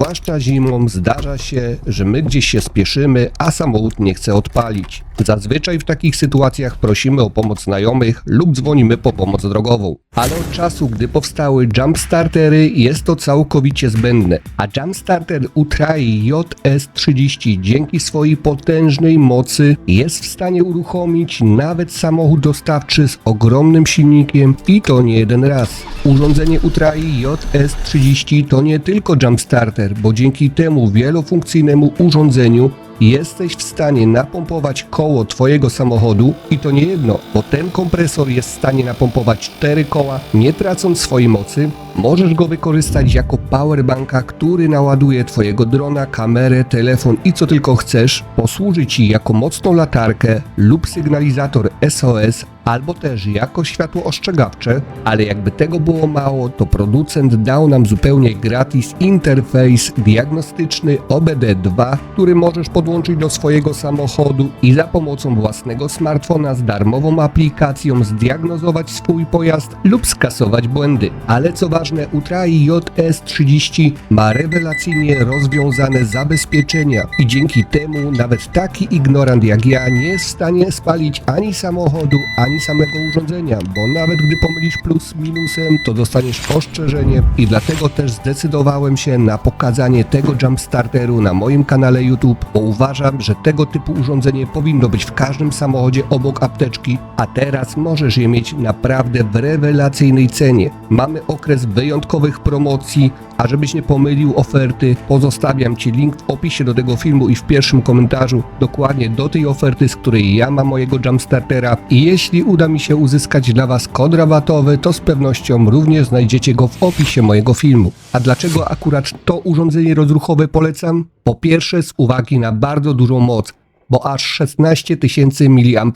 Zwłaszcza zimą zdarza się, że my gdzieś się spieszymy, a samochód nie chce odpalić. Zazwyczaj w takich sytuacjach prosimy o pomoc znajomych lub dzwonimy po pomoc drogową. Ale od czasu, gdy powstały jumpstartery, jest to całkowicie zbędne. A jumpstarter Utrai JS30 dzięki swojej potężnej mocy jest w stanie uruchomić nawet samochód dostawczy z ogromnym silnikiem i to nie jeden raz. Urządzenie Utrai JS30 to nie tylko jumpstarter, bo dzięki temu wielofunkcyjnemu urządzeniu jesteś w stanie napompować koło twojego samochodu i to nie jedno, bo ten kompresor jest w stanie napompować cztery koła, nie tracąc swojej mocy. Możesz go wykorzystać jako powerbanka, który naładuje twojego drona, kamerę, telefon i co tylko chcesz. Posłuży ci jako mocną latarkę lub sygnalizator SOS, albo też jako światło ostrzegawcze, ale jakby tego było mało, to producent dał nam zupełnie gratis interfejs diagnostyczny OBD2, który możesz podłączyć do swojego samochodu i za pomocą własnego smartfona z darmową aplikacją zdiagnozować swój pojazd lub skasować błędy. Ale co ważne, Utrai JS30 ma rewelacyjnie rozwiązane zabezpieczenia i dzięki temu nawet taki ignorant jak ja nie jest w stanie spalić ani samochodu, ani samego urządzenia, bo nawet gdy pomylisz plus z minusem, to dostaniesz ostrzeżenie i dlatego też zdecydowałem się na pokazanie tego jumpstarteru na moim kanale YouTube, bo uważam, że tego typu urządzenie powinno być w każdym samochodzie obok apteczki, a teraz możesz je mieć naprawdę w rewelacyjnej cenie. Mamy okres wyjątkowych promocji, a żebyś nie pomylił oferty, pozostawiam Ci link w opisie do tego filmu i w pierwszym komentarzu dokładnie do tej oferty, z której ja mam mojego jumpstartera i jeśli uda mi się uzyskać dla Was kod rabatowy, to z pewnością również znajdziecie go w opisie mojego filmu. A dlaczego akurat to urządzenie rozruchowe polecam? Po pierwsze z uwagi na bardzo dużą moc, bo aż 16 tysięcy mAh.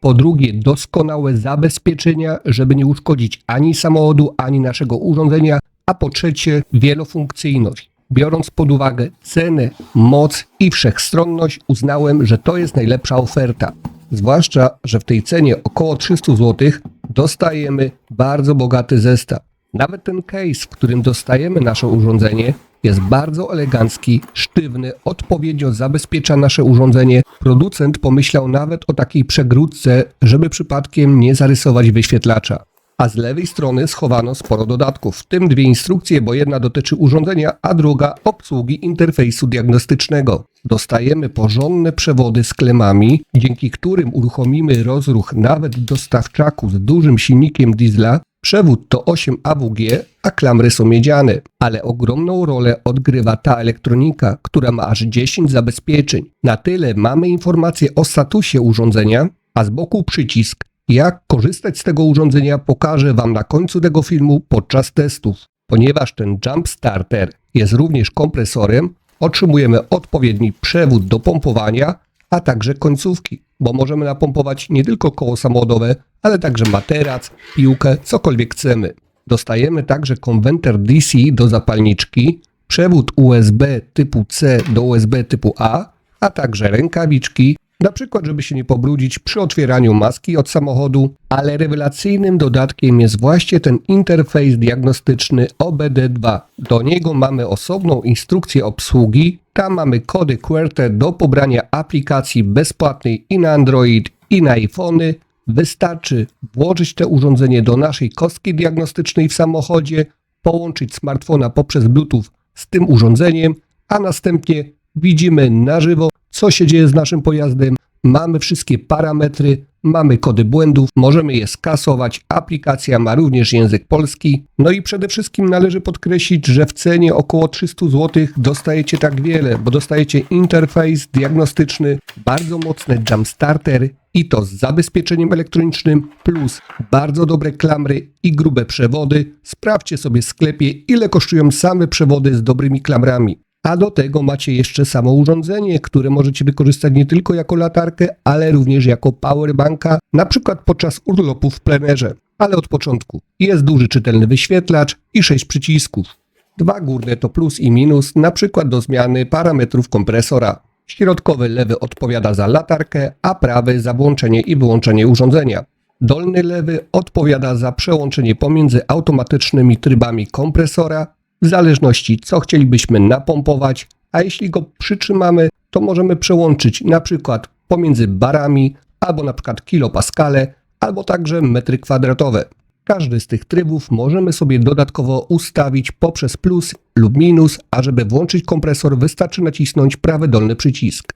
Po drugie, doskonałe zabezpieczenia, żeby nie uszkodzić ani samochodu, ani naszego urządzenia. A po trzecie, wielofunkcyjność. Biorąc pod uwagę cenę, moc i wszechstronność, uznałem, że to jest najlepsza oferta. Zwłaszcza, że w tej cenie około 300 zł dostajemy bardzo bogaty zestaw. Nawet ten case, w którym dostajemy nasze urządzenie, jest bardzo elegancki, sztywny, odpowiednio zabezpiecza nasze urządzenie. Producent pomyślał nawet o takiej przegródce, żeby przypadkiem nie zarysować wyświetlacza. A z lewej strony schowano sporo dodatków, w tym dwie instrukcje, bo jedna dotyczy urządzenia, a druga obsługi interfejsu diagnostycznego. Dostajemy porządne przewody z klemami, dzięki którym uruchomimy rozruch nawet dostawczaku z dużym silnikiem diesla. Przewód to 8 AWG, a klamry są miedziane, ale ogromną rolę odgrywa ta elektronika, która ma aż 10 zabezpieczeń. Na tyle mamy informacje o statusie urządzenia, a z boku przycisk jak korzystać z tego urządzenia pokażę Wam na końcu tego filmu podczas testów. Ponieważ ten Jump Starter jest również kompresorem, otrzymujemy odpowiedni przewód do pompowania, a także końcówki, bo możemy napompować nie tylko koło samochodowe, ale także materac, piłkę, cokolwiek chcemy. Dostajemy także konwerter DC do zapalniczki, przewód USB typu C do USB typu A, a także rękawiczki, na przykład, żeby się nie pobrudzić przy otwieraniu maski od samochodu, ale rewelacyjnym dodatkiem jest właśnie ten interfejs diagnostyczny OBD2. Do niego mamy osobną instrukcję obsługi, tam mamy kody QWERTY do pobrania aplikacji bezpłatnej i na Android i na iPhony. Wystarczy włożyć to urządzenie do naszej kostki diagnostycznej w samochodzie, połączyć smartfona poprzez Bluetooth z tym urządzeniem, a następnie widzimy na żywo, co się dzieje z naszym pojazdem. Mamy wszystkie parametry, mamy kody błędów, możemy je skasować. Aplikacja ma również język polski. No i przede wszystkim należy podkreślić, że w cenie około 300 zł dostajecie tak wiele, bo dostajecie interfejs diagnostyczny, bardzo mocny jumpstarter i to z zabezpieczeniem elektronicznym plus bardzo dobre klamry i grube przewody. Sprawdźcie sobie w sklepie, ile kosztują same przewody z dobrymi klamrami. A do tego macie jeszcze samo urządzenie, które możecie wykorzystać nie tylko jako latarkę, ale również jako powerbanka, na przykład podczas urlopu w plenerze. Ale od początku. Jest duży czytelny wyświetlacz i 6 przycisków. Dwa górne to plus i minus, na przykład do zmiany parametrów kompresora. Środkowy lewy odpowiada za latarkę, a prawy za włączenie i wyłączenie urządzenia. Dolny lewy odpowiada za przełączenie pomiędzy automatycznymi trybami kompresora w zależności co chcielibyśmy napompować, a jeśli go przytrzymamy, to możemy przełączyć na przykład pomiędzy barami, albo na przykład kilopaskale, albo także metry kwadratowe. Każdy z tych trybów możemy sobie dodatkowo ustawić poprzez plus lub minus, a żeby włączyć kompresor wystarczy nacisnąć prawy dolny przycisk.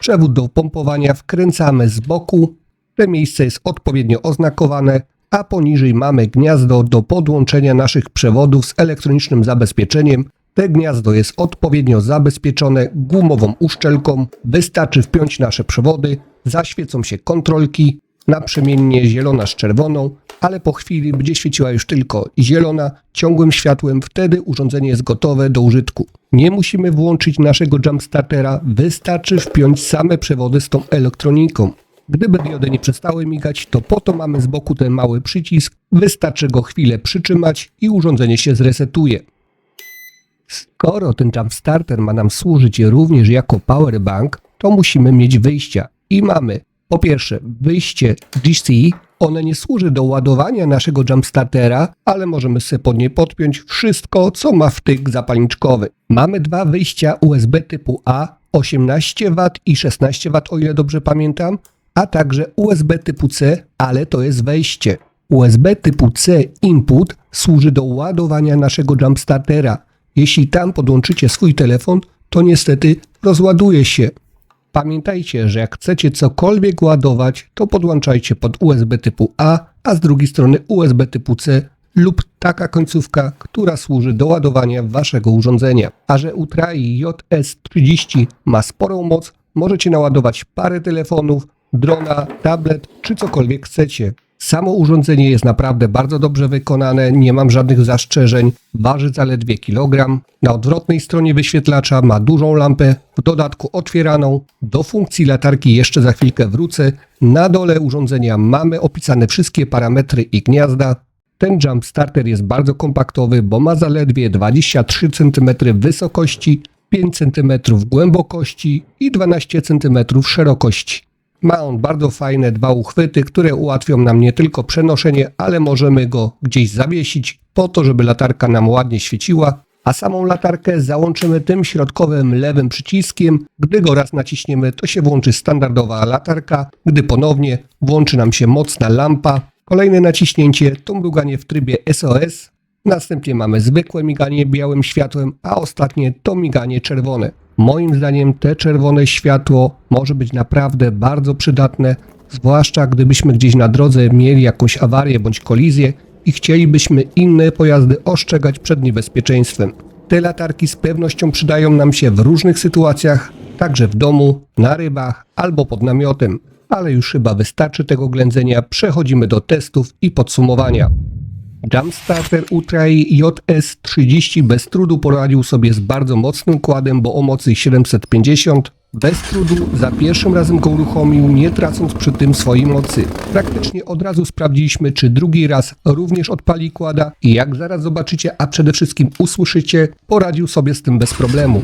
Przewód do pompowania wkręcamy z boku. To miejsce jest odpowiednio oznakowane, a poniżej mamy gniazdo do podłączenia naszych przewodów z elektronicznym zabezpieczeniem. Te gniazdo jest odpowiednio zabezpieczone gumową uszczelką. Wystarczy wpiąć nasze przewody, zaświecą się kontrolki, naprzemiennie zielona z czerwoną, ale po chwili będzie świeciła już tylko zielona ciągłym światłem, wtedy urządzenie jest gotowe do użytku. Nie musimy włączyć naszego jumpstartera, wystarczy wpiąć same przewody z tą elektroniką. Gdyby diody nie przestały migać, to po to mamy z boku ten mały przycisk, wystarczy go chwilę przytrzymać i urządzenie się zresetuje. Skoro ten jumpstarter ma nam służyć również jako powerbank, to musimy mieć wyjścia. I mamy po pierwsze wyjście DC, one nie służy do ładowania naszego jumpstartera, ale możemy sobie pod nie podpiąć wszystko, co ma wtyk zapalniczkowy. Mamy dwa wyjścia USB typu A, 18W i 16W, o ile dobrze pamiętam, a także USB typu C, ale to jest wejście. USB typu C input służy do ładowania naszego jumpstartera. Jeśli tam podłączycie swój telefon, to niestety rozładuje się. Pamiętajcie, że jak chcecie cokolwiek ładować, to podłączajcie pod USB typu A, a z drugiej strony USB typu C lub taka końcówka, która służy do ładowania waszego urządzenia. A że Utrai JS30 ma sporą moc, możecie naładować parę telefonów, drona, tablet czy cokolwiek chcecie. Samo urządzenie jest naprawdę bardzo dobrze wykonane, nie mam żadnych zastrzeżeń, waży zaledwie kilogram. Na odwrotnej stronie wyświetlacza ma dużą lampę, w dodatku otwieraną. Do funkcji latarki jeszcze za chwilkę wrócę. Na dole urządzenia mamy opisane wszystkie parametry i gniazda. Ten jump starter jest bardzo kompaktowy, bo ma zaledwie 23 cm wysokości, 5 cm głębokości i 12 cm szerokości. Ma on bardzo fajne dwa uchwyty, które ułatwią nam nie tylko przenoszenie, ale możemy go gdzieś zawiesić po to, żeby latarka nam ładnie świeciła, a samą latarkę załączymy tym środkowym lewym przyciskiem. Gdy go raz naciśniemy, to się włączy standardowa latarka, gdy ponownie włączy nam się mocna lampa. Kolejne naciśnięcie to mruganie w trybie SOS, następnie mamy zwykłe miganie białym światłem, a ostatnie to miganie czerwone. Moim zdaniem te czerwone światło może być naprawdę bardzo przydatne, zwłaszcza gdybyśmy gdzieś na drodze mieli jakąś awarię bądź kolizję i chcielibyśmy inne pojazdy ostrzegać przed niebezpieczeństwem. Te latarki z pewnością przydają nam się w różnych sytuacjach, także w domu, na rybach albo pod namiotem. Ale już chyba wystarczy tego ględzenia, przechodzimy do testów i podsumowania. Jumpstarter Utrai JS30 bez trudu poradził sobie z bardzo mocnym kładem, bo o mocy 750. Bez trudu za pierwszym razem go uruchomił, nie tracąc przy tym swojej mocy. Praktycznie od razu sprawdziliśmy, czy drugi raz również odpali kłada i jak zaraz zobaczycie, a przede wszystkim usłyszycie, poradził sobie z tym bez problemu.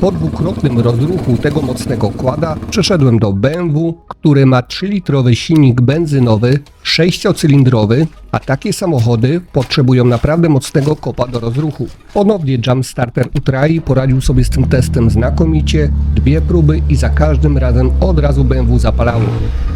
Po dwukrotnym rozruchu tego mocnego kłada przeszedłem do BMW, który ma 3-litrowy silnik benzynowy, 6-cylindrowy, a takie samochody potrzebują naprawdę mocnego kopa do rozruchu. Ponownie Jumpstarter Utrai poradził sobie z tym testem znakomicie, dwie próby i za każdym razem od razu BMW zapalało.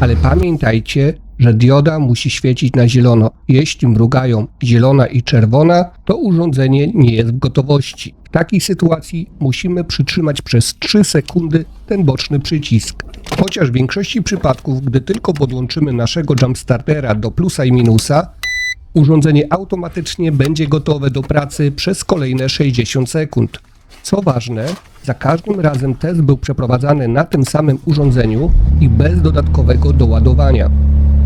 Ale pamiętajcie, że dioda musi świecić na zielono. Jeśli mrugają zielona i czerwona, to urządzenie nie jest w gotowości. W takiej sytuacji musimy przytrzymać przez 3 sekundy ten boczny przycisk. Chociaż w większości przypadków, gdy tylko podłączymy naszego jumpstartera do plusa i minusa, urządzenie automatycznie będzie gotowe do pracy przez kolejne 60 sekund. Co ważne, za każdym razem test był przeprowadzany na tym samym urządzeniu i bez dodatkowego doładowania.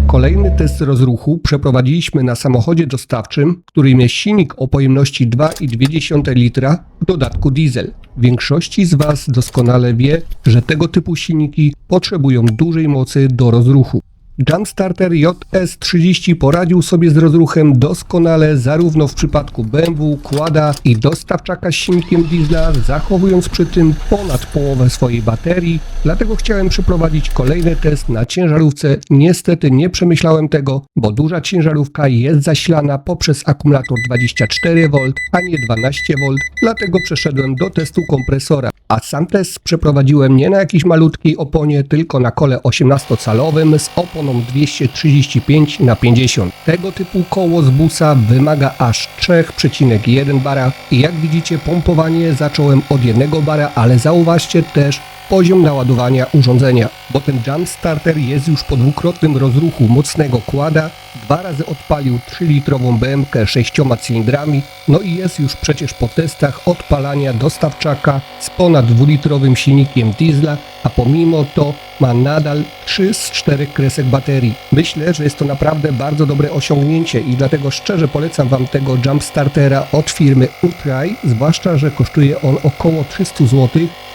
Kolejny test rozruchu przeprowadziliśmy na samochodzie dostawczym, który ma silnik o pojemności 2,2 litra, w dodatku diesel. Większości z Was doskonale wie, że tego typu silniki potrzebują dużej mocy do rozruchu. Jumpstarter JS30 poradził sobie z rozruchem doskonale zarówno w przypadku BMW, kłada i dostawczaka z silnikiem diesla, zachowując przy tym ponad połowę swojej baterii. Dlatego chciałem przeprowadzić kolejny test na ciężarówce. Niestety nie przemyślałem tego, bo duża ciężarówka jest zasilana poprzez akumulator 24V, a nie 12V, dlatego przeszedłem do testu kompresora. A sam test przeprowadziłem nie na jakiejś malutkiej oponie, tylko na kole 18-calowym z oponą 235 na 50. Tego typu koło z busa wymaga aż 3,1 bara i jak widzicie pompowanie zacząłem od 1 bara, ale zauważcie też poziom naładowania urządzenia, bo ten jump starter jest już po dwukrotnym rozruchu mocnego kłada, dwa razy odpalił 3-litrową BMK 6 cylindrami, no i jest już przecież po testach odpalania dostawczaka z ponad 2-litrowym silnikiem diesla, a pomimo to ma nadal 3 z 4 kresek baterii. Myślę, że jest to naprawdę bardzo dobre osiągnięcie i dlatego szczerze polecam Wam tego jump startera od firmy Utrai, zwłaszcza, że kosztuje on około 300 zł.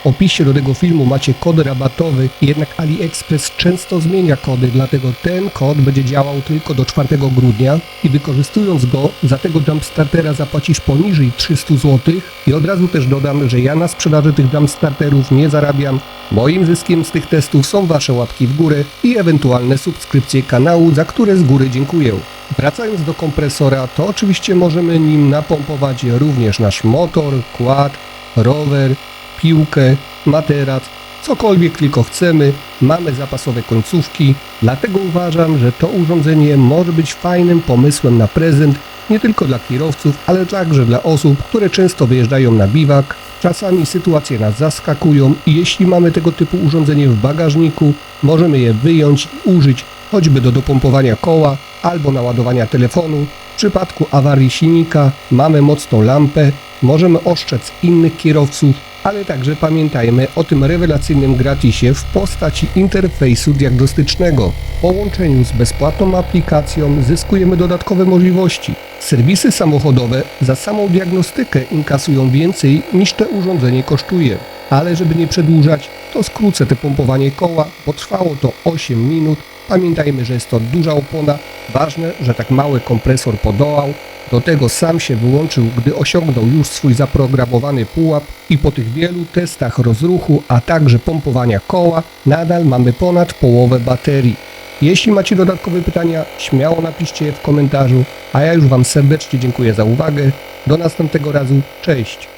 W opisie do tego filmu macie kod rabatowy, jednak AliExpress często zmienia kody, dlatego ten kod będzie działał tylko do 4 grudnia i wykorzystując go za tego jumpstartera zapłacisz poniżej 300 zł i od razu też dodam, że ja na sprzedaży tych jumpstarterów nie zarabiam. Moim zyskiem z tych testów są Wasze łapki w górę i ewentualne subskrypcje kanału, za które z góry dziękuję. Wracając do kompresora, to oczywiście możemy nim napompować również nasz motor, kład, rower, piłkę, materac, cokolwiek tylko chcemy, mamy zapasowe końcówki, dlatego uważam, że to urządzenie może być fajnym pomysłem na prezent nie tylko dla kierowców, ale także dla osób, które często wyjeżdżają na biwak. Czasami sytuacje nas zaskakują i jeśli mamy tego typu urządzenie w bagażniku, możemy je wyjąć i użyć choćby do dopompowania koła albo naładowania telefonu. W przypadku awarii silnika mamy mocną lampę, możemy oszczędzać innych kierowców, ale także pamiętajmy o tym rewelacyjnym gratisie w postaci interfejsu diagnostycznego. W połączeniu z bezpłatną aplikacją zyskujemy dodatkowe możliwości. Serwisy samochodowe za samą diagnostykę inkasują więcej niż to urządzenie kosztuje. Ale żeby nie przedłużać, to skrócę te pompowanie koła, bo trwało to 8 minut. Pamiętajmy, że jest to duża opona. Ważne, że tak mały kompresor podołał. Do tego sam się wyłączył, gdy osiągnął już swój zaprogramowany pułap i po tych wielu testach rozruchu, a także pompowania koła, nadal mamy ponad połowę baterii. Jeśli macie dodatkowe pytania, śmiało napiszcie je w komentarzu, a ja już Wam serdecznie dziękuję za uwagę. Do następnego razu, cześć!